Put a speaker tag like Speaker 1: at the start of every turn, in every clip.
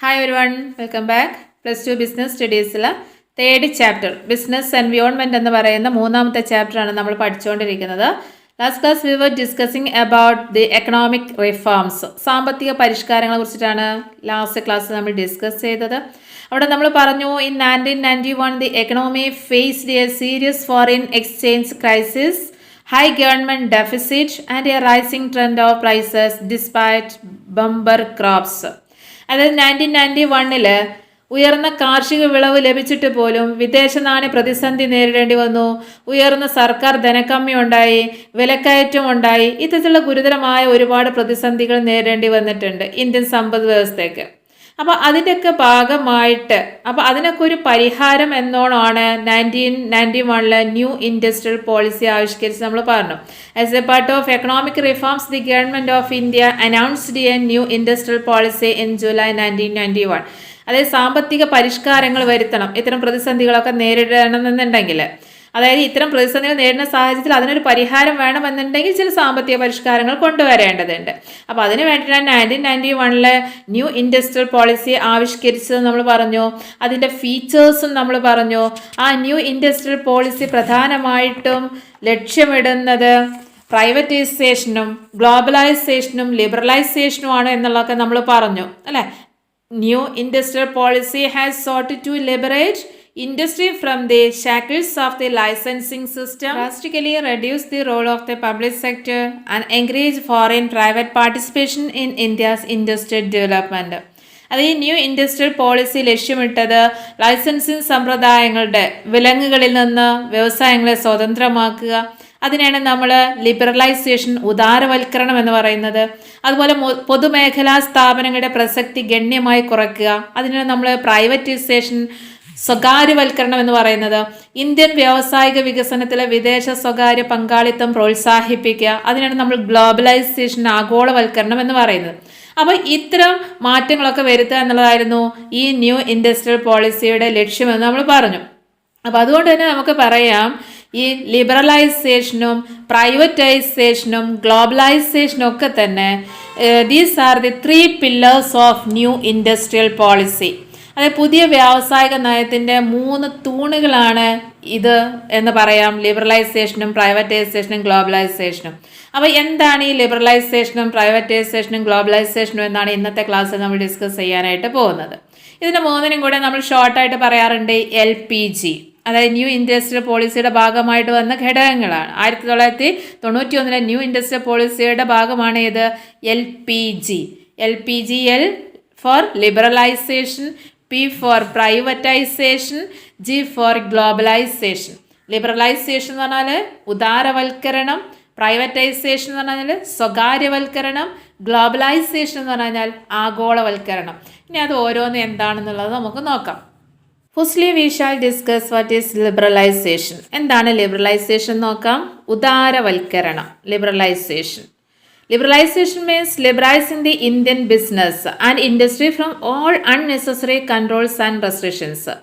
Speaker 1: Hi ഒരു one welcome back plus two business സ്റ്റഡീസിലെ third chapter business environment എന്ന് പറയുന്ന മൂന്നാമത്തെ ചാപ്റ്ററാണ് നമ്മൾ പഠിച്ചുകൊണ്ടിരിക്കുന്നത് last class we were discussing about the economic reforms സാമ്പത്തിക പരിഷ്കാരങ്ങളെ കുറിച്ചിട്ടാണ് ലാസ്റ്റ് ക്ലാസ് നമ്മൾ ഡിസ്കസ് ചെയ്തത്. അവിടെ നമ്മൾ പറഞ്ഞു in nineteen ninety one the economy faced a serious foreign exchange crisis high government deficit and a rising trend of prices despite bumper crops അതായത് nineteen ninety വണ്ണിൽ ഉയർന്ന കാർഷിക വിളവ് ലഭിച്ചിട്ട് പോലും വിദേശ നാണ്യ പ്രതിസന്ധി നേരിടേണ്ടി വന്നു. ഉയർന്ന സർക്കാർ ധനക്കമ്മി ഉണ്ടായി വിലക്കയറ്റം ഉണ്ടായി. ഇത്തരത്തിലുള്ള ഗുരുതരമായ ഒരുപാട് പ്രതിസന്ധികൾ നേരിടേണ്ടി വന്നിട്ടുണ്ട് ഇന്ത്യൻ സമ്പദ് വ്യവസ്ഥയ്ക്ക്. അപ്പോൾ അതിന്റെയൊക്കെ ഭാഗമായിട്ട് അപ്പോൾ അതിനൊക്കെ ഒരു പരിഹാരം എന്നോണമാണ് നയന്റീൻ നയന്റി വണ്ണിലെ ന്യൂ ഇൻഡസ്ട്രിയൽ പോളിസി ആവിഷ്കരിച്ച് നമ്മൾ പറഞ്ഞു. As a part of economic reforms the government of India announced a new industrial policy in July nineteen ninety one അതായത് സാമ്പത്തിക പരിഷ്കാരങ്ങൾ വരുത്തണം. ഇത്തരം പ്രതിസന്ധികളൊക്കെ നേരിടണമെന്നുണ്ടെങ്കിൽ അതായത് ഇത്തരം പ്രതിസന്ധികൾ നേരിടുന്ന സാഹചര്യത്തിൽ അതിനൊരു പരിഹാരം വേണമെന്നുണ്ടെങ്കിൽ ചില സാമ്പത്തിക പരിഷ്കാരങ്ങൾ കൊണ്ടുവരേണ്ടതുണ്ട്. അപ്പോൾ അതിന് വേണ്ടിയിട്ടാണ് നയന്റീൻ നയന്റി വണ്ണിലെ ന്യൂ ഇൻഡസ്ട്രിയൽ പോളിസി ആവിഷ്കരിച്ചത് നമ്മൾ പറഞ്ഞു. അതിന്റെ ഫീച്ചേഴ്സും നമ്മൾ പറഞ്ഞു. ആ ന്യൂ ഇൻഡസ്ട്രിയൽ പോളിസി പ്രധാനമായിട്ടും ലക്ഷ്യമിടുന്നത് പ്രൈവറ്റൈസേഷനും ഗ്ലോബലൈസേഷനും ലിബറലൈസേഷനുമാണ് എന്നുള്ളതൊക്കെ നമ്മൾ പറഞ്ഞു. അല്ലേ? New industrial policy has sought to liberate industry from the shackles of the licensing system, drastically reduce the role of the public sector, and encourage foreign private participation in India's industrial development. അത് ഈ new industrial policy ലക്ഷ്യമിട്ടത് licensing സമ്പ്രദായങ്ങളുടെ വിലങ്ങുകളിൽ നിന്ന് വ്യവസായങ്ങളെ സ്വതന്ത്രമാക്കുക അതിനാണ് നമ്മൾ liberalisation ഉദാരവൽക്കരണം എന്ന് പറയുന്നത് അതുപോലെ പൊതുമേഖലാ സ്ഥാപനങ്ങളുടെ പ്രസക്തി ഗണ്യമായി കുറയ്ക്കുക അതിനാണ് നമ്മൾ പ്രൈവറ്റൈസേഷൻ സ്വകാര്യവൽക്കരണം എന്ന് പറയുന്നത് ഇന്ത്യൻ വ്യാവസായിക വികസനത്തിലെ വിദേശ സ്വകാര്യ പങ്കാളിത്തം പ്രോത്സാഹിപ്പിക്കുക. അതിനാണ് നമ്മൾ ഗ്ലോബലൈസേഷൻ ആഗോളവൽക്കരണം എന്ന് പറയുന്നത്. അപ്പോൾ ഇത്തരം മാറ്റങ്ങളൊക്കെ വരുത്തുക എന്നുള്ളതായിരുന്നു ഈ ന്യൂ ഇൻഡസ്ട്രിയൽ പോളിസിയുടെ ലക്ഷ്യമെന്ന് നമ്മൾ പറഞ്ഞു. അപ്പോൾ അതുകൊണ്ട് തന്നെ നമുക്ക് പറയാം ഈ ലിബറലൈസേഷനും പ്രൈവറ്റൈസേഷനും ഗ്ലോബലൈസേഷനും ഒക്കെ തന്നെ these are the three pillars of new industrial policy അതായത് പുതിയ വ്യാവസായിക നയത്തിന്റെ മൂന്ന് തൂണുകളാണ് ഇത് എന്ന് പറയാം. ലിബറലൈസേഷനും പ്രൈവറ്റൈസേഷനും ഗ്ലോബലൈസേഷനും അപ്പോൾ എന്താണ് ഈ ലിബറലൈസേഷനും പ്രൈവറ്റൈസേഷനും ഗ്ലോബലൈസേഷനും എന്നാണ് ഇന്നത്തെ ക്ലാസ്സിൽ നമ്മൾ ഡിസ്കസ് ചെയ്യാനായിട്ട് പോകുന്നത്. ഇതിന്റെ മൂന്നിനും കൂടെ നമ്മൾ ഷോർട്ടായിട്ട് പറയാറുണ്ട് എൽ പി ജി അതായത് ന്യൂ ഇൻഡസ്ട്രിയൽ പോളിസിയുടെ ഭാഗമായിട്ട് വന്ന ഘടകങ്ങളാണ്. ആയിരത്തി തൊള്ളായിരത്തി തൊണ്ണൂറ്റി ഒന്നിലെ ന്യൂ ഇൻഡസ്ട്രിയൽ പോളിസിയുടെ ഭാഗമാണ് ഇത് L P G L P G L for liberalisation P for privatisation G for globalisation liberalisation എന്ന് പറഞ്ഞാൽ ഉദാരവൽക്കരണം പ്രൈവറ്റൈസേഷൻ എന്ന് പറഞ്ഞാൽ സ്വകാര്യവൽക്കരണം ഗ്ലോബലൈസേഷൻ എന്ന് പറഞ്ഞാൽ ആഗോളവൽക്കരണം. ഇനി അത് ഓരോന്ന് എന്താണെന്നുള്ളത് നമുക്ക് നോക്കാം. Firstly we shall discuss what is liberalisation എന്താണ് ലിബറലൈസേഷൻ നോക്കാം? ഉദാരവൽക്കരണം liberalisation liberalisation means liberalising the Indian business and industry from all unnecessary controls and restrictions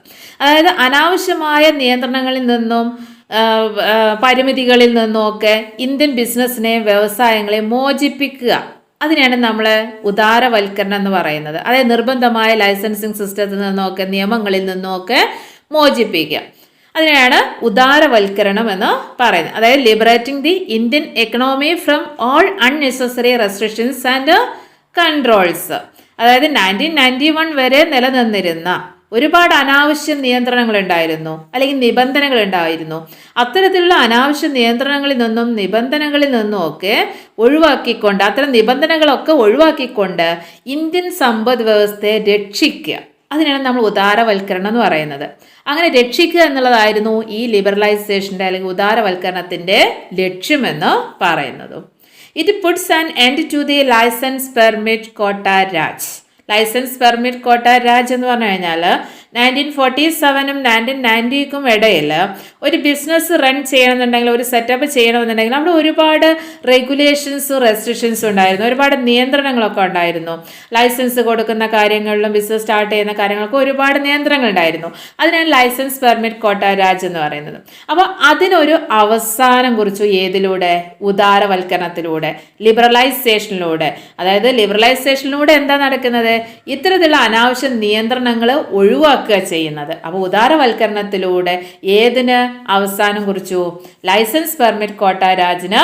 Speaker 1: അതായത് അനാവശ്യമായ നിയന്ത്രണങ്ങളിൽ നിന്നും പരിമിതികളിൽ നിന്നുമൊക്കെ ഇന്ത്യൻ ബിസിനസ്സിനെ വ്യവസായങ്ങളെ മോചിപ്പിക്കുക. അതിനെയാണ് നമ്മൾ ഉദാരവൽക്കരണം എന്ന് പറയുന്നത്. അതായത് നിർബന്ധമായ ലൈസൻസിങ് സിസ്റ്റത്തിൽ നിന്നൊക്കെ നിയമങ്ങളിൽ നിന്നുമൊക്കെ മോചിപ്പിക്കുക. അതിനെയാണ് ഉദാരവൽക്കരണം എന്ന് പറയുന്നത്. അതായത് liberating the Indian economy from all unnecessary restrictions and controls അതായത് നയന്റീൻ നയന്റി വൺ വരെ നിലനിന്നിരുന്ന ഒരുപാട് അനാവശ്യ നിയന്ത്രണങ്ങൾ ഉണ്ടായിരുന്നു അല്ലെങ്കിൽ നിബന്ധനകൾ ഉണ്ടായിരുന്നു അത്തരത്തിലുള്ള അനാവശ്യ നിയന്ത്രണങ്ങളിൽ നിന്നും നിബന്ധനകളിൽ നിന്നും ഒക്കെ ഒഴിവാക്കിക്കൊണ്ട് അത്തരം നിബന്ധനകളൊക്കെ ഒഴിവാക്കിക്കൊണ്ട് ഇന്ത്യൻ സമ്പദ് വ്യവസ്ഥയെ രക്ഷിക്കുക. അതിനാണ് നമ്മൾ ഉദാരവൽക്കരണം എന്ന് പറയുന്നത്. അങ്ങനെ രക്ഷിക്കുക എന്നുള്ളതായിരുന്നു ഈ ലിബറലൈസേഷന്റെ അല്ലെങ്കിൽ ഉദാരവൽക്കരണത്തിന്റെ ലക്ഷ്യമെന്ന് പറയുന്നതും. It puts an end to the licence permit quota Raj licence permit quota Raj എന്ന് പറഞ്ഞു കഴിഞ്ഞാൽ നയന്റീൻ ഫോർട്ടി സെവനും നയന്റീൻ നയന്റിക്കും ഇടയിൽ ഒരു ബിസിനസ് റൺ ചെയ്യണമെന്നുണ്ടെങ്കിൽ ഒരു സെറ്റപ്പ് ചെയ്യണമെന്നുണ്ടെങ്കിൽ അവിടെ ഒരുപാട് റെഗുലേഷൻസും റെസ്ട്രിക്ഷൻസും ഉണ്ടായിരുന്നു. ഒരുപാട് നിയന്ത്രണങ്ങളൊക്കെ ഉണ്ടായിരുന്നു. ലൈസൻസ് കൊടുക്കുന്ന കാര്യങ്ങളിലും ബിസിനസ് സ്റ്റാർട്ട് ചെയ്യുന്ന കാര്യങ്ങൾക്കും ഒരുപാട് നിയന്ത്രണങ്ങൾ ഉണ്ടായിരുന്നു. അതിനാണ് ലൈസൻസ് പെർമിറ്റ് കോട്ട രാജ് എന്ന് പറയുന്നത്. അപ്പോൾ അതിനൊരു അവസാനം കുറിച്ചു ഏതിലൂടെ? ഉദാരവൽക്കരണത്തിലൂടെ ലിബറലൈസേഷനിലൂടെ അതായത് ലിബറലൈസേഷനിലൂടെ എന്താ നടക്കുന്നത്? ഇത്തരത്തിലുള്ള അനാവശ്യ നിയന്ത്രണങ്ങൾ ഒഴിവാക്കുക ചെയ്യുന്നത്. അപ്പോൾ ഉദാരവൽക്കരണത്തിലൂടെ ഏതിന് അവസാനം കുറിച്ചു? ലൈസൻസ് പെർമിറ്റ് കോട്ട രാജിന്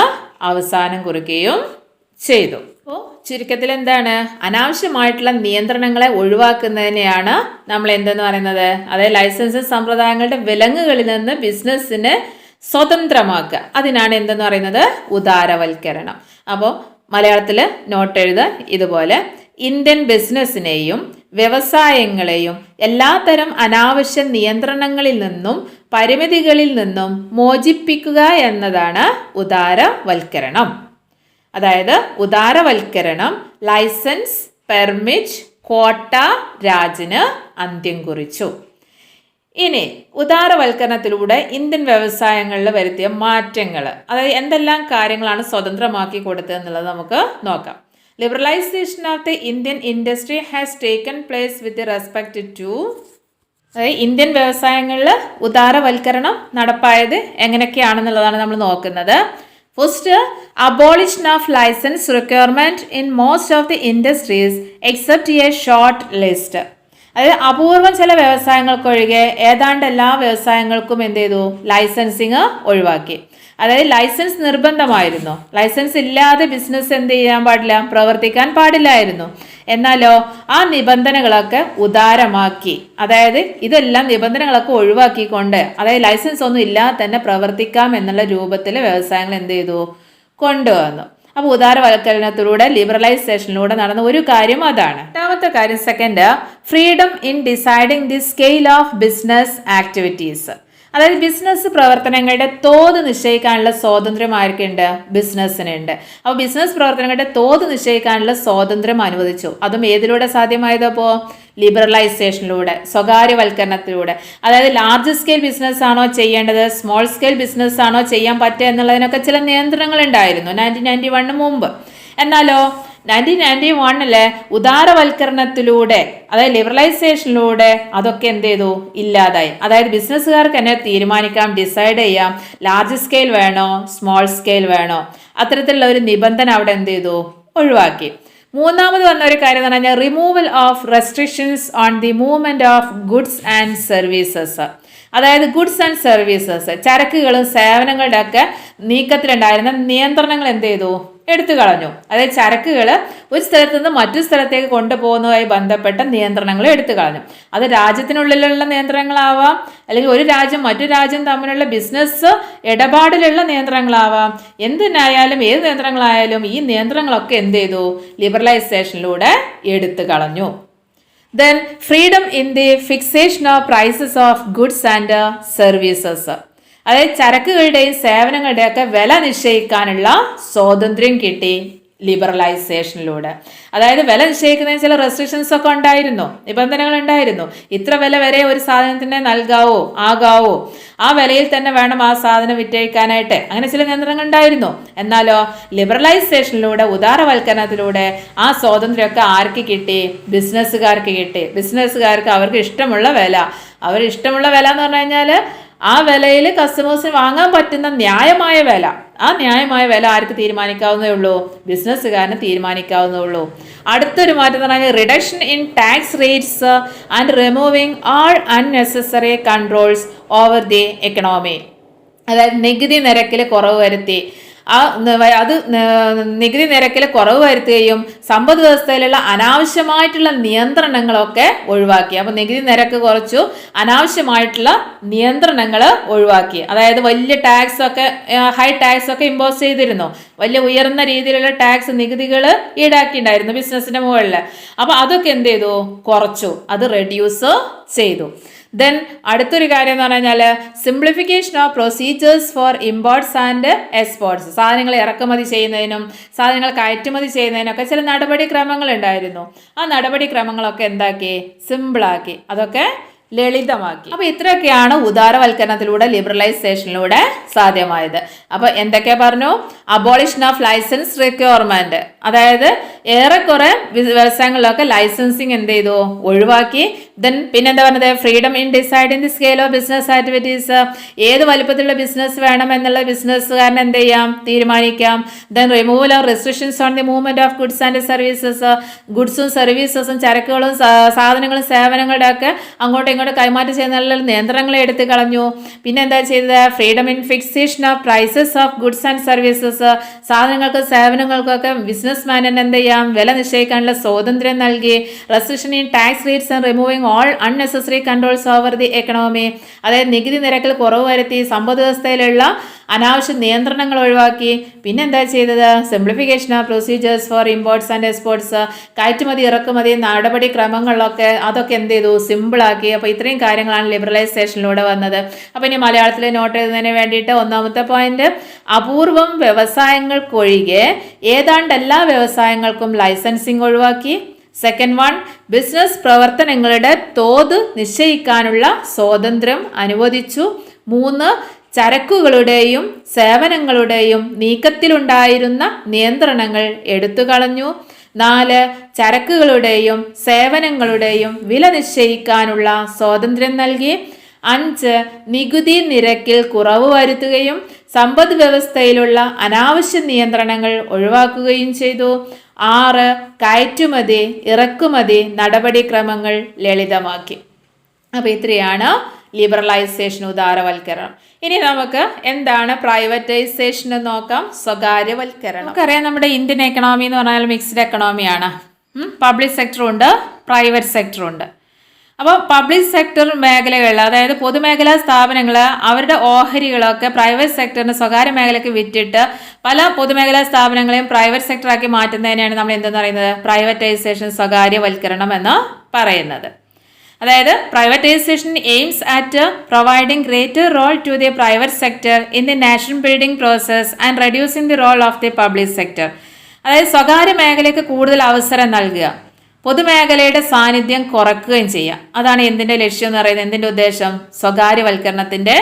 Speaker 1: അവസാനം കുറിക്കുകയും ചെയ്തു. അപ്പോൾ ചുരുക്കത്തിൽ എന്താണ് അനാവശ്യമായിട്ടുള്ള നിയന്ത്രണങ്ങളെ ഒഴിവാക്കുന്നതിനെയാണ് നമ്മൾ എന്തെന്ന് പറയുന്നത്? അതായത് ലൈസൻസ് സമ്പ്രദായങ്ങളുടെ വിലങ്ങുകളിൽ നിന്ന് ബിസിനസ്സിനെ സ്വതന്ത്രമാക്കുക. അതിനാണ് എന്തെന്ന് പറയുന്നത്? ഉദാരവൽക്കരണം. അപ്പോൾ മലയാളത്തിൽ നോട്ട് എഴുതുക ഇതുപോലെ ഇന്ത്യൻ ബിസിനസ്സിനെയും വ്യവസായങ്ങളെയും എല്ലാത്തരം അനാവശ്യ നിയന്ത്രണങ്ങളിൽ നിന്നും പരിമിതികളിൽ നിന്നും മോചിപ്പിക്കുക എന്നതാണ് ഉദാരവൽക്കരണം. അതായത് ഉദാരവൽക്കരണം ലൈസൻസ് പെർമിറ്റ് കോട്ട രാജിന് അന്ത്യം കുറിച്ചു. ഇനി ഉദാരവൽക്കരണത്തിലൂടെ ഇന്ത്യൻ വ്യവസായങ്ങളിൽ വരുത്തിയ മാറ്റങ്ങൾ അതായത് എന്തെല്ലാം കാര്യങ്ങളാണ് സ്വതന്ത്രമാക്കി കൊടുത്തത് എന്നുള്ളത് നമുക്ക് നോക്കാം. Liberalisation of the Indian industry has taken place with respect to Indian വ്യവസായങ്ങളിൽ ഉദാരവൽക്കരണം നടപ്പായത് എങ്ങനെയൊക്കെയാണെന്നുള്ളതാണ് നമ്മൾ നോക്കുന്നത്. First abolition of licence requirement in most of the industries except a short list അതായത് അപൂർവം ചില വ്യവസായങ്ങൾക്കൊഴികെ ഏതാണ്ട് എല്ലാ വ്യവസായങ്ങൾക്കും എന്ത് ചെയ്തു? ലൈസൻസിങ് ഒഴിവാക്കി. അതായത് ലൈസൻസ് നിർബന്ധമായിരുന്നു. ലൈസൻസ് ഇല്ലാതെ ബിസിനസ് എന്ത് ചെയ്യാൻ പാടില്ല? പ്രവർത്തിക്കാൻ പാടില്ലായിരുന്നു. എന്നാലോ ആ നിബന്ധനകളൊക്കെ ഉദാരമാക്കി. അതായത് ഇതെല്ലാം നിബന്ധനകളൊക്കെ ഒഴിവാക്കിക്കൊണ്ട് അതായത് ലൈസൻസ് ഒന്നും ഇല്ലാതെ തന്നെ പ്രവർത്തിക്കാം എന്നുള്ള രൂപത്തിൽ വ്യവസായങ്ങൾ എന്ത് ചെയ്തു? കൊണ്ടുവന്നു. അപ്പോൾ ഉദാരവൽക്കരണത്തിലൂടെ ലിബറലൈസേഷനിലൂടെ നടന്ന ഒരു കാര്യം അതാണ്. രണ്ടാമത്തെ കാര്യം second freedom in deciding the scale of business activities അതായത് ബിസിനസ് പ്രവർത്തനങ്ങളുടെ തോത് നിശ്ചയിക്കാനുള്ള സ്വാതന്ത്ര്യം ആർക്കുണ്ട് ബിസിനസ്സിനുണ്ട് അപ്പോൾ ബിസിനസ് പ്രവർത്തനങ്ങളുടെ തോത് നിശ്ചയിക്കാനുള്ള സ്വാതന്ത്ര്യം അനുവദിച്ചു. അതും ഏതിലൂടെ സാധ്യമായതപ്പോൾ ലിബറലൈസേഷനിലൂടെ സ്വകാര്യവൽക്കരണത്തിലൂടെ. അതായത് ലാർജ് സ്കെയിൽ ബിസിനസ് ആണോ ചെയ്യേണ്ടത് സ്മോൾ സ്കെയിൽ ബിസിനസ് ആണോ ചെയ്യാൻ പറ്റുക എന്നുള്ളതിനൊക്കെ ചില നിയന്ത്രണങ്ങൾ ഉണ്ടായിരുന്നു നയന്റീൻ നയന്റി വണ്ണിന് മുമ്പ്. എന്നാലോ നയന്റീൻ നയന്റി വണ്ണിൽ ഉദാരവൽക്കരണത്തിലൂടെ അതായത് ലിബറലൈസേഷനിലൂടെ അതൊക്കെ എന്ത് ചെയ്തു? ഇല്ലാതായി. അതായത് ബിസിനസ്സുകാർക്ക് തന്നെ തീരുമാനിക്കാം ഡിസൈഡ് ചെയ്യാം. ലാർജ് സ്കെയിൽ വേണോ? സ്മോൾ സ്കെയിൽ വേണോ? അത്തരത്തിലുള്ള ഒരു നിബന്ധന അവിടെ എന്ത് ചെയ്തു? ഒഴിവാക്കി. മൂന്നാമത് വന്ന ഒരു കാര്യം എന്ന് പറഞ്ഞാൽ removal of restrictions on the movement of goods and services അതായത് ഗുഡ്സ് ആൻഡ് സർവീസസ് ചരക്കുകളും സേവനങ്ങളുടെ ഒക്കെ നീക്കത്തിലുണ്ടായിരുന്ന നിയന്ത്രണങ്ങൾ എന്ത് ചെയ്തു? എടുത്തു കളഞ്ഞു. അതായത് ചരക്കുകൾ ഒരു സ്ഥലത്ത് നിന്ന് മറ്റു സ്ഥലത്തേക്ക് കൊണ്ടുപോകുന്നതുമായി ബന്ധപ്പെട്ട നിയന്ത്രണങ്ങൾ എടുത്തു കളഞ്ഞു. അത് രാജ്യത്തിനുള്ളിലുള്ള നിയന്ത്രണങ്ങളാവാം അല്ലെങ്കിൽ ഒരു രാജ്യം മറ്റു രാജ്യം തമ്മിലുള്ള ബിസിനസ് ഇടപാടിലുള്ള നിയന്ത്രണങ്ങളാവാം. എന്തിനായാലും ഏത് നിയന്ത്രണങ്ങളായാലും ഈ നിയന്ത്രണങ്ങളൊക്കെ എന്ത് ചെയ്തു? ലിബറലൈസേഷനിലൂടെ എടുത്തു കളഞ്ഞു. Then freedom in the fixation of prices of goods and services അതായത് ചരക്കുകളുടെയും സേവനങ്ങളുടെയൊക്കെ വില നിശ്ചയിക്കാനുള്ള സ്വാതന്ത്ര്യം കിട്ടി. ലിബറലൈസേഷനിലൂടെ അതായത് വില നിശ്ചയിക്കുന്നതിന് ചില റെസ്ട്രിക്ഷൻസ് ഒക്കെ ഉണ്ടായിരുന്നു. നിബന്ധനകൾ ഉണ്ടായിരുന്നു ഇത്ര വില വരെ ഒരു സാധനത്തിന് നൽകാവോ? ആകാവോ? ആ വിലയിൽ തന്നെ വേണം ആ സാധനം വിറ്റഴിക്കാനായിട്ട്. അങ്ങനെ ചില നിയന്ത്രണങ്ങൾ ഉണ്ടായിരുന്നു. എന്നാലോ ലിബറലൈസേഷനിലൂടെ ഉദാരവൽക്കരണത്തിലൂടെ ആ സ്വാതന്ത്ര്യമൊക്കെ ആർക്ക് കിട്ടി? ബിസിനസ്സുകാർക്ക് കിട്ടി. ബിസിനസ്സുകാർക്ക് അവർക്ക് ഇഷ്ടമുള്ള വില. അവർ ഇഷ്ടമുള്ള വില എന്ന് പറഞ്ഞു കഴിഞ്ഞാൽ ആ വിലയിൽ കസ്റ്റമേഴ്സിന് വാങ്ങാൻ പറ്റുന്ന ന്യായമായ വില. ആ ന്യായമായ വില ആർക്ക് തീരുമാനിക്കാവുന്നേ ഉള്ളൂ? ബിസിനസ്സുകാരന് തീരുമാനിക്കാവുന്നേ ഉള്ളൂ. അടുത്തൊരു മാറ്റം എന്ന് പറഞ്ഞാൽ reduction in tax rates and removing all unnecessary controls over the economy അതായത് നികുതി നിരക്കിൽ കുറവ് വരുത്തി. ആ അത് നികുതി നിരക്കിൽ കുറവ് വരുത്തുകയും സമ്പദ് വ്യവസ്ഥയിലുള്ള അനാവശ്യമായിട്ടുള്ള നിയന്ത്രണങ്ങളൊക്കെ ഒഴിവാക്കി. അപ്പോൾ നികുതി നിരക്ക് കുറച്ചു അനാവശ്യമായിട്ടുള്ള നിയന്ത്രണങ്ങൾ ഒഴിവാക്കി. അതായത് വലിയ ടാക്സ് ഒക്കെ ഹൈ ടാക്സ് ഒക്കെ ഇമ്പോസ് ചെയ്തിരുന്നു. വലിയ ഉയർന്ന രീതിയിലുള്ള ടാക്സ് നികുതികൾ ഈടാക്കിയിട്ടുണ്ടായിരുന്നു ബിസിനസ്സിന്റെ മുകളിൽ അപ്പോൾ അതൊക്കെ എന്ത് ചെയ്തു? കുറച്ചു. അത് റെഡ്യൂസ് ചെയ്തു. ദെൻ അടുത്തൊരു കാര്യം എന്ന് പറഞ്ഞാൽ simplification of procedures for imports and exports സാധനങ്ങൾ ഇറക്കുമതി ചെയ്യുന്നതിനും സാധനങ്ങൾ കയറ്റുമതി ചെയ്യുന്നതിനൊക്കെ ചില നടപടിക്രമങ്ങൾ ഉണ്ടായിരുന്നു. ആ നടപടിക്രമങ്ങളൊക്കെ എന്താക്കി? സിമ്പിളാക്കി അതൊക്കെ ലളിതമാക്കി. അപ്പോൾ ഇത്രയൊക്കെയാണ് ഉദാരവൽക്കരണത്തിലൂടെ ലിബറലൈസേഷനിലൂടെ സാധ്യമായത്. അപ്പോൾ എന്തൊക്കെ പറഞ്ഞു? അബോളിഷൻ ഓഫ് ലൈസൻസ് റിക്വയർമെന്റ് അതായത് ഏറെക്കുറെ വ്യവസായങ്ങളിലൊക്കെ ലൈസൻസിങ് എന്ത് ചെയ്തു ഒഴിവാക്കി. ദെൻ പിന്നെന്താ പറഞ്ഞത്? Freedom in deciding the scale of business activities ഏത് വലുപ്പത്തിലുള്ള ബിസിനസ് വേണം എന്നുള്ള ബിസിനസ്സുകാരൻ എന്ത് ചെയ്യാം? തീരുമാനിക്കാം. Then removal of restrictions on the movement of goods and services ഗുഡ്സും സർവീസസും ചരക്കുകളും സാധനങ്ങളും സേവനങ്ങളുടെ ഒക്കെ അങ്ങോട്ടും ഇങ്ങോട്ടും കൈമാറ്റം ചെയ്യുന്ന നിയന്ത്രണങ്ങൾ എടുത്തു കളഞ്ഞു. പിന്നെ എന്താ ചെയ്തത്? Freedom in fixation of prices of goods and services സാധനങ്ങൾക്ക് സേവനങ്ങൾക്കൊക്കെ ബിസിനസ് മാനിന് എന്ത് ചെയ്യാം? വില നിശ്ചയിക്കാനുള്ള സ്വാതന്ത്ര്യം നൽകി. Restriction in tax rates and removing all unnecessary controls over the economy അതായത് നികുതി നിരക്കിൽ കുറവ് വരുത്തി സമ്പദ് വ്യവസ്ഥയിലുള്ള അനാവശ്യ നിയന്ത്രണങ്ങൾ ഒഴിവാക്കി. പിന്നെ എന്താ ചെയ്തത്? Simplification of procedures for imports and exports കയറ്റുമതി ഇറക്കുമതി നടപടി ക്രമങ്ങളിലൊക്കെ അതൊക്കെ എന്ത് ചെയ്തു? സിമ്പിളാക്കി അപ്പോൾ ഇത്രയും കാര്യങ്ങളാണ് ലിബറലൈസേഷനിലൂടെ വന്നത്. അപ്പോൾ ഇനി മലയാളത്തിൽ നോട്ട് എഴുതുന്നതിന് വേണ്ടിയിട്ട് ഒന്നാമത്തെ പോയിന്റ് അപൂർവം വ്യവസായങ്ങൾക്കൊഴികെ ഏതാണ്ട് എല്ലാ വ്യവസായങ്ങൾക്കും ലൈസൻസിങ് ഒഴിവാക്കി. സെക്കൻഡ് വൺ ബിസിനസ് പ്രവർത്തനങ്ങളുടെ തോത് നിശ്ചയിക്കാനുള്ള സ്വാതന്ത്ര്യം അനുവദിച്ചു. മൂന്ന് ചരക്കുകളുടെയും സേവനങ്ങളുടെയും നീക്കത്തിലുണ്ടായിരുന്ന നിയന്ത്രണങ്ങൾ എടുത്തുകളഞ്ഞു. നാല് ചരക്കുകളുടെയും സേവനങ്ങളുടെയും വില നിശ്ചയിക്കാനുള്ള സ്വാതന്ത്ര്യം നൽകി. അഞ്ച് നികുതി നിരക്കിൽ കുറവ് വരുത്തുകയും സമ്പദ് വ്യവസ്ഥയിലുള്ള അനാവശ്യ നിയന്ത്രണങ്ങൾ ഒഴിവാക്കുകയും ചെയ്തു. ആറ് കയറ്റുമതി ഇറക്കുമതി നടപടിക്രമങ്ങൾ ലളിതമാക്കി. അപ്പോൾ ഇത്രയാണ് ലിബറലൈസേഷൻ ഉദാരവൽക്കരണം. ഇനി നമുക്ക് എന്താണ് പ്രൈവറ്റൈസേഷൻ എന്ന് നോക്കാം. സ്വകാര്യവൽക്കരണം. നമുക്കറിയാം നമ്മുടെ ഇന്ത്യൻ എക്കണോമി എന്ന് പറഞ്ഞാൽ മിക്സ്ഡ് എക്കണോമിയാണ് പബ്ലിക് സെക്ടറും ഉണ്ട് പ്രൈവറ്റ് സെക്ടറും ഉണ്ട്. അപ്പോൾ പബ്ലിക് സെക്ടർ മേഖലകളിൽ അതായത് പൊതുമേഖലാ സ്ഥാപനങ്ങൾ അവരുടെ ഓഹരികളൊക്കെ പ്രൈവറ്റ് സെക്ടറിന് സ്വകാര്യ മേഖലയ്ക്ക് വിറ്റിട്ട് പല പൊതുമേഖലാ സ്ഥാപനങ്ങളെയും പ്രൈവറ്റ് സെക്ടറാക്കി മാറ്റുന്നതിനെയാണ് നമ്മൾ എന്തെന്ന് പറയുന്നത്? പ്രൈവറ്റൈസേഷൻ സ്വകാര്യവൽക്കരണം എന്ന് പറയുന്നത്. അതായത് privatisation aims at providing greater role to the private sector in the nation building process and reducing the role of the public sector അതായത് സ്വകാര്യ മേഖലയ്ക്ക് കൂടുതൽ അവസരം നൽകുക. പൊതുമേഖലയുടെ സാന്നിധ്യം കുറയ്ക്കുകയും ചെയ്യുക. അതാണ് എന്തിന്റെ ലക്ഷ്യം എന്ന് പറയുന്നത്? എന്തിന്റെ ഉദ്ദേശം? സ്വകാര്യവൽക്കരണത്തിന്റെ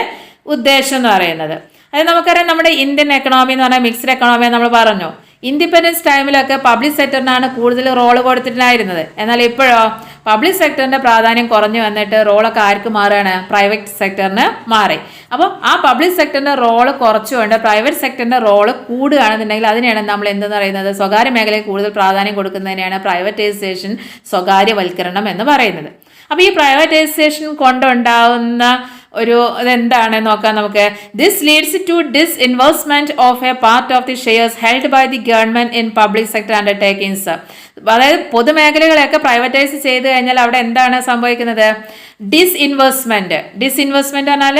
Speaker 1: ഉദ്ദേശം എന്ന് പറയുന്നത്. അതായത് നമുക്കറിയാം നമ്മുടെ ഇന്ത്യൻ എക്കണോമി എന്ന് പറഞ്ഞാൽ മിക്സ്ഡ് എക്കണോമി നമ്മൾ പറഞ്ഞു? ഇൻഡിപെൻഡൻസ് ടൈമിലൊക്കെ പബ്ലിക് സെക്ടറിനാണ് കൂടുതൽ റോൾ കൊടുത്തിട്ടുണ്ടായിരുന്നത്. എന്നാൽ ഇപ്പോഴോ പബ്ലിക് സെക്ടറിന്റെ പ്രാധാന്യം കുറഞ്ഞു വന്നിട്ട് റോളൊക്കെ ആർക്ക് മാറുകയാണ്? പ്രൈവറ്റ് സെക്ടറിന് മാറി. അപ്പോൾ ആ പബ്ലിക് സെക്ടറിന്റെ റോൾ കുറച്ചുകൊണ്ട് പ്രൈവറ്റ് സെക്ടറിന്റെ റോൾ കൂടുകയാണെന്നുണ്ടെങ്കിൽ അതിനെയാണ് നമ്മൾ എന്തെന്ന് പറയുന്നത്? സ്വകാര്യ മേഖലയിൽ കൂടുതൽ പ്രാധാന്യം കൊടുക്കുന്നതിനെയാണ് പ്രൈവറ്റൈസേഷൻ സ്വകാര്യവൽക്കരണം എന്ന് പറയുന്നത്. അപ്പോൾ ഈ പ്രൈവറ്റൈസേഷൻ കൊണ്ടുണ്ടാവുന്ന ഒരു ഇതെന്താണ് നോക്കാം നമുക്ക്. This leads to disinvestment of a part of the shares held by the government in public sector undertakings അതായത് പൊതുമേഖലകളെയൊക്കെ പ്രൈവറ്റൈസ് ചെയ്ത് കഴിഞ്ഞാൽ അവിടെ എന്താണ് സംഭവിക്കുന്നത്? ഡിസ് ഇൻവെസ്റ്റ്മെന്റ് ഡിസ് ഇൻവെസ്റ്റ്മെന്റ് പറഞ്ഞാൽ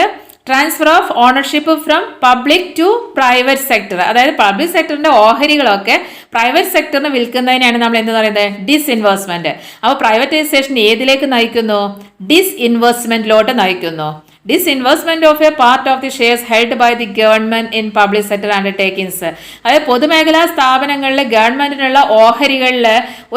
Speaker 1: transfer of ownership from public to private sector അതായത് public സെക്ടറിന്റെ ഓഹരികളൊക്കെ പ്രൈവറ്റ് സെക്ടറിന് വിൽക്കുന്നതിനാണ് നമ്മൾ എന്ത് പറയുന്നത്? ഡിസ് ഇൻവെസ്റ്റ്മെന്റ് അപ്പോൾ പ്രൈവറ്റൈസേഷൻ ഏതിലേക്ക് നയിക്കുന്നു? ഡിസ് ഇൻവെസ്റ്റ്മെന്റിലോട്ട് നയിക്കുന്നു. Disinvestment of a part of the shares held by the government in public sector undertakings അതായത് പൊതുമേഖലാ സ്ഥാപനങ്ങളിൽ ഗവൺമെന്റിനുള്ള ഓഹരികളിൽ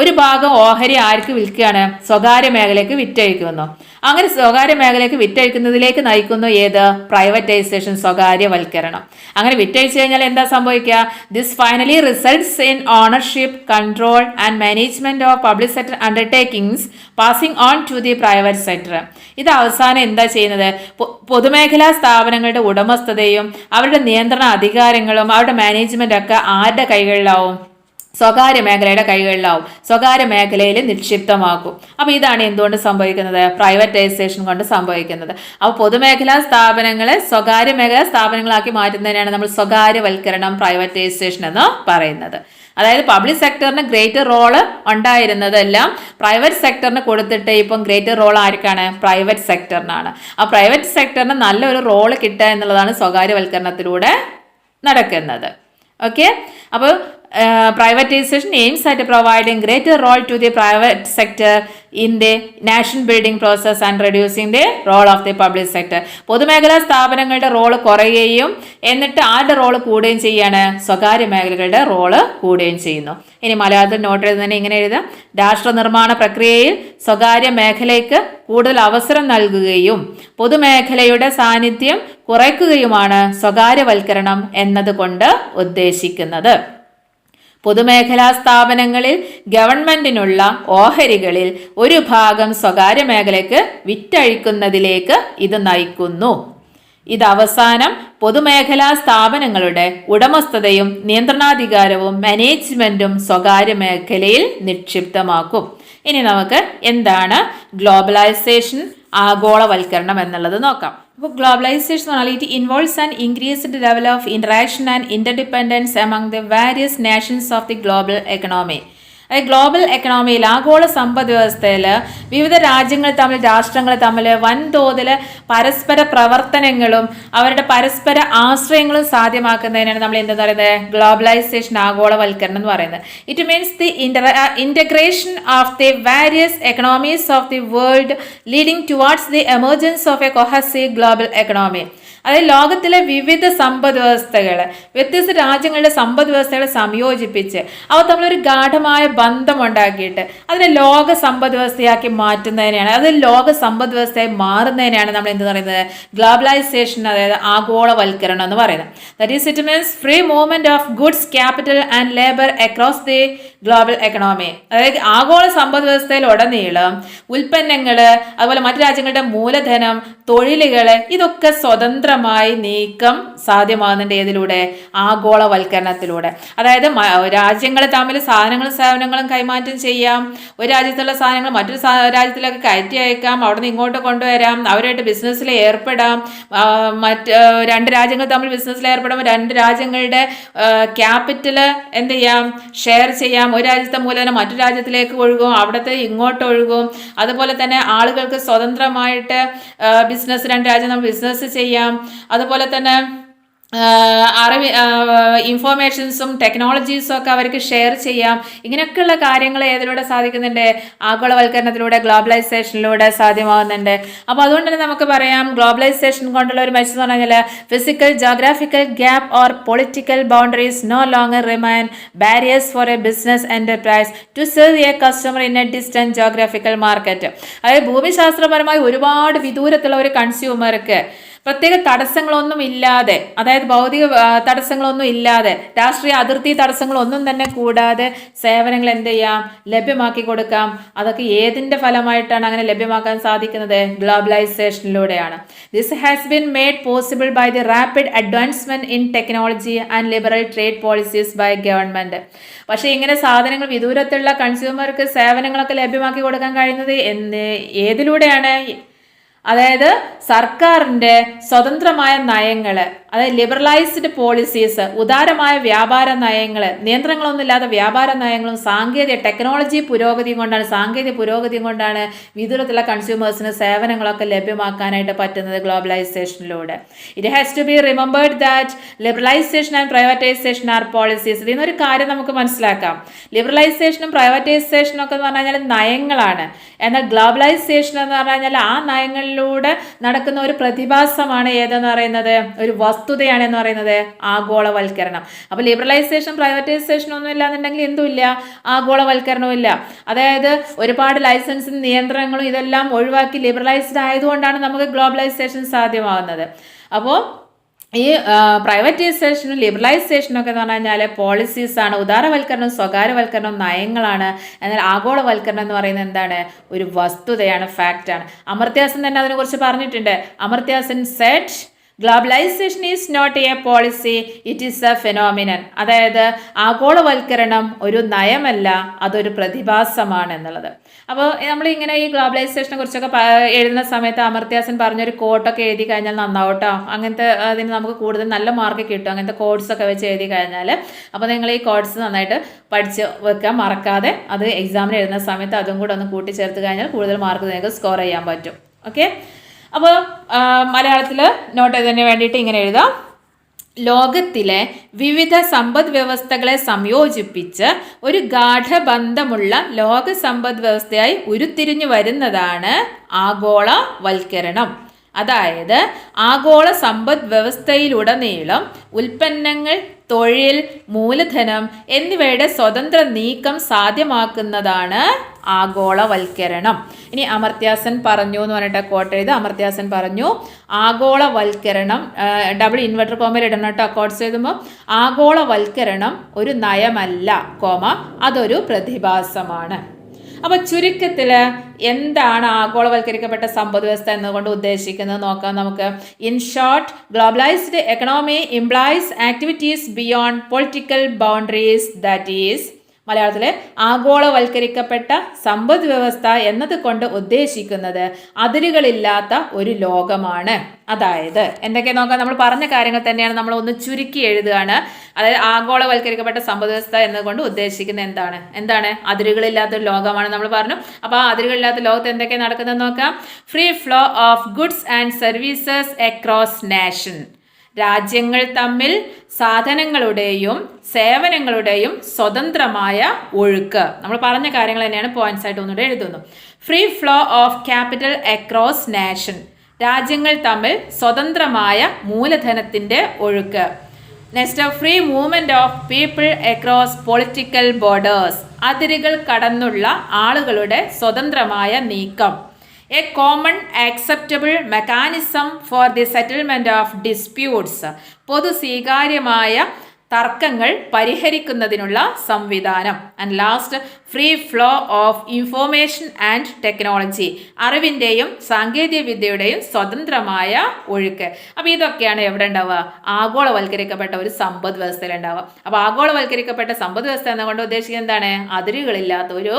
Speaker 1: ഒരു ഭാഗം ഓഹരി ആർക്ക് വിൽക്കുകയാണ്? സ്വകാര്യ മേഖലയ്ക്ക് വിറ്റഴിക്കുന്നു. അങ്ങനെ സ്വകാര്യ മേഖലയ്ക്ക് വിറ്റഴിക്കുന്നതിലേക്ക് നയിക്കുന്നു ഏത്? പ്രൈവറ്റൈസേഷൻ സ്വകാര്യവൽക്കരണം. അങ്ങനെ വിറ്റഴിച്ചു കഴിഞ്ഞാൽ എന്താ സംഭവിക്കുക? This finally results in ownership control and management of public sector undertakings passing on to the private sector ഇത് അവസാനം എന്താ ചെയ്യുന്നത്? പൊതുമേഖലാ സ്ഥാപനങ്ങളുടെ ഉടമസ്ഥതയും അവരുടെ നിയന്ത്രണ അധികാരങ്ങളും അവരുടെ മാനേജ്മെന്റ് ഒക്കെ ആരുടെ കൈകളിലാവും? സ്വകാര്യ മേഖലയുടെ കൈകളിലാവും. സ്വകാര്യ മേഖലയിൽ നിക്ഷിപ്തമാക്കും. അപ്പോൾ ഇതാണ് എന്തുകൊണ്ട് സംഭവിക്കുന്നത്? പ്രൈവറ്റൈസേഷൻ കൊണ്ട് സംഭവിക്കുന്നത്. അപ്പോൾ പൊതുമേഖലാ സ്ഥാപനങ്ങളെ സ്വകാര്യ മേഖലാ സ്ഥാപനങ്ങളാക്കി മാറ്റുന്നതിനാണ് നമ്മൾ സ്വകാര്യവൽക്കരണം പ്രൈവറ്റൈസേഷൻ എന്ന് പറയുന്നത്. അതായത് പബ്ലിക് സെക്ടറിന് ഗ്രേറ്റർ റോൾ ഉണ്ടായിരുന്നതെല്ലാം പ്രൈവറ്റ് സെക്ടറിന് കൊടുത്തിട്ട് ഇപ്പം ഗ്രേറ്റർ റോൾ ആർക്കാണ്? പ്രൈവറ്റ് സെക്ടറിനാണ് ആ പ്രൈവറ്റ് സെക്ടറിന് നല്ലൊരു റോൾ കിട്ടുക എന്നുള്ളതാണ് സ്വകാര്യവൽക്കരണത്തിലൂടെ നടക്കുന്നത്. ഓക്കെ അപ്പോൾ privatisation aims at providing greater role to the private sector in the nation building process and reducing the role of the public sector പൊതുമേഖലാ സ്ഥാപനങ്ങളുടെ റോൾ കുറയുകയും എന്നിട്ട് ആരുടെ റോൾ കൂടുകയും ചെയ്യാണ്? സ്വകാര്യ മേഖലകളുടെ റോൾ കൂടുകയും ചെയ്യുന്നു. ഇനി മലയാളത്തിൽ നോട്ട് തന്നെ ഇങ്ങനെ എഴുതാം. രാഷ്ട്ര നിർമ്മാണ പ്രക്രിയയിൽ സ്വകാര്യ മേഖലയ്ക്ക് കൂടുതൽ അവസരം നൽകുകയും പൊതുമേഖലയുടെ സാന്നിധ്യം കുറയ്ക്കുകയുമാണ് സ്വകാര്യവൽക്കരണം എന്നതുകൊണ്ട് ഉദ്ദേശിക്കുന്നത്. പൊതുമേഖലാ സ്ഥാപനങ്ങളിൽ ഗവൺമെന്റിനുള്ള ഓഹരികളിൽ ഒരു ഭാഗം സ്വകാര്യ മേഖലയ്ക്ക് വിറ്റഴിക്കുന്നതിലേക്ക് ഇത് നയിക്കുന്നു. ഇത് അവസാനം പൊതുമേഖലാ സ്ഥാപനങ്ങളുടെ ഉടമസ്ഥതയും നിയന്ത്രണാധികാരവും മാനേജ്മെന്റും സ്വകാര്യ മേഖലയിൽ നിക്ഷിപ്തമാക്കും. ഇനി നമുക്ക് എന്താണ് ഗ്ലോബലൈസേഷൻ ആഗോളവൽക്കരണം എന്നുള്ളത് നോക്കാം. അപ്പോൾ ഗ്ലോബലൈസേഷൻ പറഞ്ഞാൽ it involves and increased level of interaction and interdependence among the various nations of the global economy അതായത് ഗ്ലോബൽ എക്കണോമിയിൽ ആഗോള സമ്പദ് വ്യവസ്ഥയിൽ വിവിധ രാജ്യങ്ങൾ തമ്മിൽ രാഷ്ട്രങ്ങൾ തമ്മിൽ വൻതോതിൽ പരസ്പര പ്രവർത്തനങ്ങളും അവരുടെ പരസ്പര ആശ്രയങ്ങളും സാധ്യമാക്കുന്നതിനാണ് നമ്മൾ എന്താ പറയുന്നത്? ഗ്ലോബലൈസേഷൻ ആഗോളവൽക്കരണം എന്ന് പറയുന്നത്. It means the inter integration of the various economies of the world leading towards the emergence of a cohesive global economy അതായത് ലോകത്തിലെ വിവിധ സമ്പദ് വ്യവസ്ഥകൾ വ്യത്യസ്ത രാജ്യങ്ങളുടെ സമ്പദ് വ്യവസ്ഥകളെ സംയോജിപ്പിച്ച് അവ തമ്മിലൊരു ഗാഠമായ ബന്ധം ഉണ്ടാക്കിയിട്ട് അതിനെ ലോക സമ്പദ് വ്യവസ്ഥയാക്കി മാറ്റുന്നതിനെയാണ് അത് ലോക സമ്പദ് വ്യവസ്ഥയായി മാറുന്നതിനെയാണ് നമ്മൾ എന്ത് പറയുന്നത്? ഗ്ലോബലൈസേഷൻ അതായത് ആഗോളവൽക്കരണം എന്ന് പറയുന്നത്. That is it means free movement of goods capital and labour across the global economy അതായത് ആഗോള സമ്പദ് വ്യവസ്ഥയിൽ ഉടനീളം ഉൽപ്പന്നങ്ങൾ അതുപോലെ മറ്റു രാജ്യങ്ങളുടെ മൂലധനം തൊഴിലുകൾ ഇതൊക്കെ സ്വതന്ത്രമായി നീക്കം സാധ്യമാകുന്നുണ്ട് ഏതിലൂടെ ആഗോളവൽക്കരണത്തിലൂടെ. അതായത് രാജ്യങ്ങൾ തമ്മിൽ സാധനങ്ങളും സേവനങ്ങളും കൈമാറ്റം ചെയ്യാം. ഒരു രാജ്യത്തുള്ള സാധനങ്ങൾ മറ്റൊരു രാജ്യത്തിലൊക്കെ കയറ്റി അയക്കാം. അവിടെ നിന്ന് ഇങ്ങോട്ട് കൊണ്ടുവരാം. അവരായിട്ട് ബിസിനസ്സിൽ ഏർപ്പെടാം. മറ്റ് രണ്ട് രാജ്യങ്ങൾ തമ്മിൽ ബിസിനസ്സിൽ ഏർപ്പെടുമ്പോൾ രണ്ട് രാജ്യങ്ങളുടെ ക്യാപിറ്റൽ എന്ത് ചെയ്യാം? ഷെയർ ചെയ്യാം. ഒരു രാജ്യത്തെ മൂലധനം മറ്റു രാജ്യത്തിലേക്ക് ഒഴുകും. അവിടുത്തെ ഇങ്ങോട്ട് ഒഴുകും. അതുപോലെ തന്നെ ആളുകൾക്ക് സ്വതന്ത്രമായിട്ട് ബിസിനസ് രണ്ട് രാജ്യം നമ്മൾ ബിസിനസ് ചെയ്യാം. അതുപോലെ തന്നെ അറിവ് ഇൻഫോർമേഷൻസും ടെക്നോളജീസും ഒക്കെ അവർക്ക് ഷെയർ ചെയ്യാം. ഇങ്ങനെയൊക്കെയുള്ള കാര്യങ്ങൾ ഏതിലൂടെ സാധിക്കുന്നുണ്ട്? ആഗോളവൽക്കരണത്തിലൂടെ ഗ്ലോബലൈസേഷനിലൂടെ സാധ്യമാകുന്നുണ്ട്. അപ്പോൾ അതുകൊണ്ട് തന്നെ നമുക്ക് പറയാം ഗ്ലോബലൈസേഷൻ കൊണ്ടുള്ള ഒരു മെച്ചം എന്ന് പറഞ്ഞാൽ physical geographical gap or political boundaries no longer remain barriers for a business enterprise to serve a customer in a distant geographical market അതായത് ഭൂമിശാസ്ത്രപരമായി ഒരുപാട് വിദൂരത്തുള്ള ഒരു കൺസ്യൂമർക്ക് പ്രത്യേക തടസ്സങ്ങളൊന്നും ഇല്ലാതെ അതായത് ഭൗതിക തടസ്സങ്ങളൊന്നും ഇല്ലാതെ രാഷ്ട്രീയ അതിർത്തി തടസ്സങ്ങളൊന്നും തന്നെ കൂടാതെ സേവനങ്ങൾ എന്ത് ചെയ്യാം? ലഭ്യമാക്കി കൊടുക്കാം. അതൊക്കെ ഏതിന്റെ ഫലമായിട്ടാണ് അങ്ങനെ ലഭ്യമാക്കാൻ സാധിക്കുന്നത്? ഗ്ലോബലൈസേഷനിലൂടെയാണ്. This has been made possible by the rapid advancement in technology and liberal trade policies by government പക്ഷേ ഇങ്ങനെ സാധനങ്ങൾ വിദൂരത്തുള്ള കൺസ്യൂമർക്ക് സേവനങ്ങളൊക്കെ ലഭ്യമാക്കി കൊടുക്കാൻ കഴിയുന്നത് എന്ന് ഏതിലൂടെയാണ്? അതായത് സർക്കാരിന്റെ സ്വതന്ത്രമായ നയങ്ങൾ അതായത് ലിബറലൈസ്ഡ് പോളിസീസ് ഉദാരമായ വ്യാപാര നയങ്ങൾ നിയന്ത്രണങ്ങളൊന്നുമില്ലാത്ത വ്യാപാര നയങ്ങളും സാങ്കേതിക ടെക്നോളജി പുരോഗതിയും കൊണ്ടാണ് സാങ്കേതിക പുരോഗതിയും കൊണ്ടാണ് വിദൂരത്തിലുള്ള കൺസ്യൂമേഴ്സിന് സേവനങ്ങളൊക്കെ ലഭ്യമാക്കാനായിട്ട് പറ്റുന്നത് ഗ്ലോബലൈസേഷനിലൂടെ it has to be remembered that liberalisation and privatisation are policies ഇതിൽ നിന്നൊരു കാര്യം നമുക്ക് മനസ്സിലാക്കാം. ലിബറലൈസേഷനും പ്രൈവറ്റൈസേഷനും ഒക്കെ എന്ന് പറഞ്ഞു കഴിഞ്ഞാൽ നയങ്ങളാണ്. എന്നാൽ ഗ്ലോബലൈസേഷൻ എന്ന് പറഞ്ഞു കഴിഞ്ഞാൽ ആ നയങ്ങളിലൂടെ നടക്കുന്ന ഒരു പ്രതിഭാസമാണ് ഏതെന്ന് പറയുന്നത്? ഒരു വസ്തുതയാണ് എന്ന് പറയുന്നത് ആഗോളവൽക്കരണം. അപ്പോൾ ലിബറലൈസേഷൻ പ്രൈവറ്റൈസേഷൻ ഒന്നും ഇല്ലാന്നുണ്ടെങ്കിൽ എന്തുമില്ല ആഗോളവൽക്കരണവും ഇല്ല. അതായത് ഒരുപാട് ലൈസൻസും നിയന്ത്രണങ്ങളും ഇതെല്ലാം ഒഴിവാക്കി ലിബറലൈസ്ഡ് ആയതുകൊണ്ടാണ് നമുക്ക് ഗ്ലോബലൈസേഷൻ സാധ്യമാകുന്നത്. അപ്പോൾ ഈ പ്രൈവറ്റൈസേഷനും ലിബറലൈസേഷനും ഒക്കെ എന്ന് പറഞ്ഞു കഴിഞ്ഞാൽ പോളിസീസാണ് ഉദാരവൽക്കരണം സ്വകാര്യവൽക്കരണം നയങ്ങളാണ്. എന്നാൽ ആഗോളവൽക്കരണം എന്ന് പറയുന്നത് എന്താണ്? ഒരു വസ്തുതയാണ് ഫാക്റ്റാണ് അമർത്യാസൻ തന്നെ അതിനെക്കുറിച്ച് പറഞ്ഞിട്ടുണ്ട്. Amartya Sen said globalisation is not a policy it is a phenomenon അതായത് ആഗോളവൽക്കരണം ഒരു നയമല്ല അതൊരു പ്രതിഭാസമാണ് എന്നുള്ളത്. അപ്പോൾ നമ്മൾ ഇങ്ങനെ ഈ ഗ്ലോബലൈസേഷനെ കുറിച്ചൊക്കെ എഴുതുന്ന സമയത്ത് അമർത്യാസൻ പറഞ്ഞൊരു കോട്ടൊക്കെ എഴുതി കഴിഞ്ഞാൽ നന്നാവട്ടോ? അങ്ങനത്തെ അതിന് നമുക്ക് കൂടുതൽ നല്ല മാർക്ക് കിട്ടും. അങ്ങനത്തെ കോഡ്സ് ഒക്കെ വെച്ച് എഴുതി കഴിഞ്ഞാൽ അപ്പോൾ നിങ്ങൾ ഈ കോഡ്സ് നന്നായിട്ട് പഠിച്ച് വെക്കാൻ മറക്കാതെ അത് എക്സാമിന് എഴുതുന്ന സമയത്ത് അതും കൂടെ ഒന്ന് കൂട്ടിച്ചേർത്ത് കഴിഞ്ഞാൽ കൂടുതൽ മാർക്ക് നിങ്ങൾക്ക് സ്കോർ ചെയ്യാൻ പറ്റും. ഓക്കെ അപ്പോൾ മലയാളത്തിൽ നോട്ട് ചെയ്തതിന് വേണ്ടിയിട്ട് ഇങ്ങനെ എഴുതാം. ലോകത്തിലെ വിവിധ സമ്പദ് വ്യവസ്ഥകളെ സംയോജിപ്പിച്ച് ഒരു ഗാഠബന്ധമുള്ള ലോക സമ്പദ് വ്യവസ്ഥയായി ഉരുത്തിരിഞ്ഞു വരുന്നതാണ് ആഗോളവൽക്കരണം. അതായത് ആഗോള സമ്പദ് വ്യവസ്ഥയിലുടനീളം ഉൽപ്പന്നങ്ങൾ തൊഴിൽ മൂലധനം എന്നിവയുടെ സ്വതന്ത്ര നീക്കം സാധ്യമാക്കുന്നതാണ് ആഗോളവൽക്കരണം. ഇനി അമർത്യാസൻ പറഞ്ഞു എന്ന് പറഞ്ഞിട്ട് കോട്ട് എഴുത് അമർത്യാസൻ പറഞ്ഞു ആഗോളവൽക്കരണം ഡബിൾ ഇൻവെർട്ടർ കോമയിൽ ഇടണം കേട്ടോ കോട്ട്സ് എഴുതുമ്പോൾ ആഗോളവൽക്കരണം ഒരു നയമല്ല കോമ അതൊരു പ്രതിഭാസമാണ്. അപ്പോൾ ചുരുക്കത്തിൽ എന്താണ് ആഗോളവൽക്കരിക്കപ്പെട്ട സമ്പദ് വ്യവസ്ഥ എന്നതുകൊണ്ട് ഉദ്ദേശിക്കുന്നത് നോക്കാം നമുക്ക്. In short globalised economy implies activities beyond political boundaries that is മലയാളത്തിൽ ആഗോളവൽക്കരിക്കപ്പെട്ട സമ്പദ് വ്യവസ്ഥ എന്നതുകൊണ്ട് ഉദ്ദേശിക്കുന്നത് അതിരുകളില്ലാത്ത ഒരു ലോകമാണ്. അതായത് എന്തൊക്കെ നോക്കാം? നമ്മൾ പറഞ്ഞ കാര്യങ്ങൾ തന്നെയാണ് നമ്മൾ ഒന്ന് ചുരുക്കി എഴുതുകയാണ്. അതായത് ആഗോളവൽക്കരിക്കപ്പെട്ട സമ്പദ് വ്യവസ്ഥ എന്നതുകൊണ്ട് ഉദ്ദേശിക്കുന്നത് എന്താണ്? എന്താണ്? അതിരുകളില്ലാത്ത ഒരു ലോകമാണ് നമ്മൾ പറഞ്ഞു. അപ്പോൾ ആ അതിരുകളില്ലാത്ത ലോകത്ത് എന്തൊക്കെ നടക്കുന്നത് നോക്കാം. Free flow of goods and services across nation രാജ്യങ്ങൾ തമ്മിൽ സാധനങ്ങളുടെയും സേവനങ്ങളുടെയും സ്വതന്ത്രമായ ഒഴുക്ക്. നമ്മൾ പറഞ്ഞ കാര്യങ്ങൾ തന്നെയാണ് പോയിന്റ്സ് ആയിട്ട് ഒന്നുകൂടെ എഴുതുന്നു free flow of capital across nation രാജ്യങ്ങൾ തമ്മിൽ സ്വതന്ത്രമായ മൂലധനത്തിന്റെ ഒഴുക്ക്. Next free movement of people across political borders അതിരുകൾ കടന്നുള്ള ആളുകളുടെ സ്വതന്ത്രമായ നീക്കം. A common acceptable mechanism for the settlement of disputes പൊതു സ്വീകാര്യമായ തർക്കങ്ങൾ പരിഹരിക്കുന്നതിനുള്ള സംവിധാനം. And last free flow of information and technology അറിവിന്റെയും സാങ്കേതിക വിദ്യയുടെയും സ്വതന്ത്രമായ ഒഴുക്ക്. അപ്പോൾ ഇതൊക്കെയാണ് എവിടെ ഉണ്ടാവുക? ആഗോളവൽക്കരിക്കപ്പെട്ട ഒരു സമ്പദ് വ്യവസ്ഥയിൽ ഉണ്ടാവുക. അപ്പോൾ ആഗോളവൽക്കരിക്കപ്പെട്ട സമ്പദ് വ്യവസ്ഥ എന്നുകൊണ്ട് ഉദ്ദേശിക്കുന്നത് എന്താണ്? അതിരുകളില്ലാത്ത ഒരു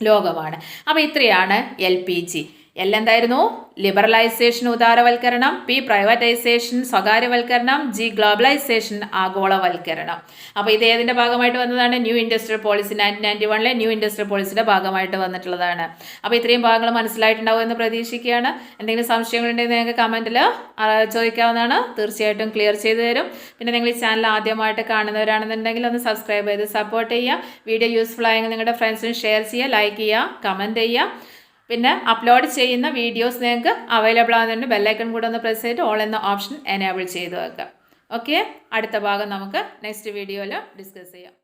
Speaker 1: ലോകമാണ്. അപ്പോൾ ഇത്രയാണ് എൽ പി ജി. എൽ എന്തായിരുന്നു ലിബറലൈസേഷൻ ഉദാരവൽക്കരണം പി പ്രൈവറ്റൈസേഷൻ സ്വകാര്യവൽക്കരണം ജി ഗ്ലോബലൈസേഷൻ ആഗോളവൽക്കരണം. അപ്പോൾ ഇത് ഏതിന്റെ ഭാഗമായിട്ട് വന്നതാണ്? New industrial policy nineteen ninety വണ്ണിലെ ന്യൂ ഇൻഡസ്ട്രിയൽ പോളിസിയുടെ ഭാഗമായിട്ട് വന്നിട്ടുള്ളതാണ്. അപ്പോൾ ഇത്രയും ഭാഗങ്ങൾ മനസ്സിലായിട്ടുണ്ടാവും എന്ന് പ്രതീക്ഷിക്കുകയാണ്. എന്തെങ്കിലും സംശയങ്ങളുണ്ടെങ്കിൽ നിങ്ങൾക്ക് കമന്റിൽ ചോദിക്കാവുന്നതാണ്. തീർച്ചയായിട്ടും ക്ലിയർ ചെയ്തു തരും. പിന്നെ നിങ്ങൾ ഈ ചാനൽ ആദ്യമായിട്ട് കാണുന്നവരാണെന്നുണ്ടെങ്കിൽ ഒന്ന് സബ്സ്ക്രൈബ് ചെയ്ത് സപ്പോർട്ട് ചെയ്യുക. വീഡിയോ യൂസ്ഫുൾ ആയെങ്കിൽ നിങ്ങളുടെ ഫ്രണ്ട്സിന് ഷെയർ ചെയ്യുക ലൈക്ക് ചെയ്യുക കമന്റ് ചെയ്യുക. പിന്നെ അപ്ലോഡ് ചെയ്യുന്ന വീഡിയോസ് നിങ്ങൾക്ക് അവൈലബിൾ ആകുന്നുണ്ട് ബെല്ലൈക്കൺ കൂടെ ഒന്ന് പ്രസ് ചെയ്ത് ഓൾ എന്ന ഓപ്ഷൻ എനേബിൾ ചെയ്ത് വെക്കുക. ഓക്കെ അടുത്ത ഭാഗം നമുക്ക് നെക്സ്റ്റ് വീഡിയോയിൽ ഡിസ്കസ് ചെയ്യാം.